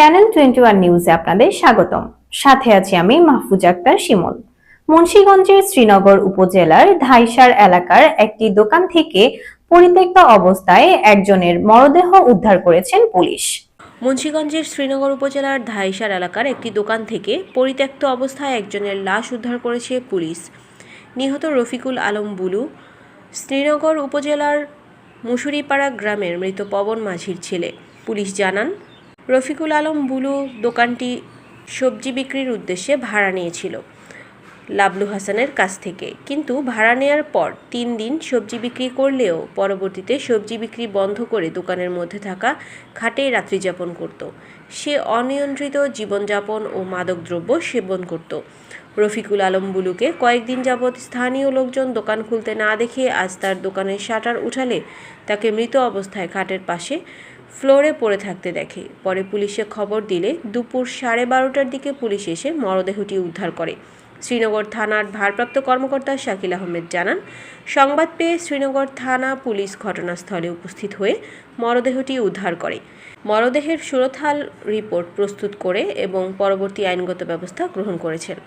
Channel twenty one নিউজে আপনাদের স্বাগতম। সাথে আছি আমি মাহফুজ আক্তার শিমল। মুন্সীগঞ্জের শ্রীনগর উপজেলার ধাইসার এলাকার একটি দোকান থেকে পরিত্যক্ত অবস্থায় একজনের মরদেহ উদ্ধার করেছেন পুলিশ। মুন্সিগঞ্জের শ্রীনগর উপজেলার ধাইসার এলাকার একটি দোকান থেকে পরিত্যক্ত অবস্থায় একজনের লাশ উদ্ধার করেছে পুলিশ। নিহত রফিকুল আলম বুলু, শ্রীনগর উপজেলার মুসুরিপাড়া গ্রামের মৃত পবন মাঝির ছেলে। পুলিশ জানান রফিকুল আলম বুলু দোকানটি সবজি বিক্রির উদ্দেশ্যে ভাড়া নিয়েছিল লাবলু হাসানের কাছ থেকে। কিন্তু ভাড়া নেওয়ার পর তিন দিন সবজি বিক্রি করলেও পরবর্তীতে সবজি বিক্রি বন্ধ করে দোকানের মধ্যে থাকা খাটেই রাত্রিযাপন করত। সে অনিয়ন্ত্রিত জীবনযাপন ও মাদকদ্রব্য সেবন করত। রফিকুল আলম বুলুকে কয়েকদিন যাবৎ স্থানীয় লোকজন দোকান খুলতে না দেখে আজ তার দোকানের শাটার উঠালে তাকে মৃত অবস্থায় খাটের পাশে ফ্লোরে পড়ে থাকতে দেখে। পরে পুলিশে খবর দিলে দুপুর সাড়ে বারোটার দিকে পুলিশ এসে মরদেহটি উদ্ধার করে। শ্রীনগর থানার ভারপ্রাপ্ত কর্মকর্তা শাকিল আহমেদ জানান, সংবাদ পেয়ে শ্রীনগর থানা পুলিশ ঘটনাস্থলে উপস্থিত হয়ে মরদেহটি উদ্ধার করে। মরদেহের সুরথাল রিপোর্ট প্রস্তুত করে এবং পরবর্তী আইনগত ব্যবস্থা গ্রহণ করেছেন।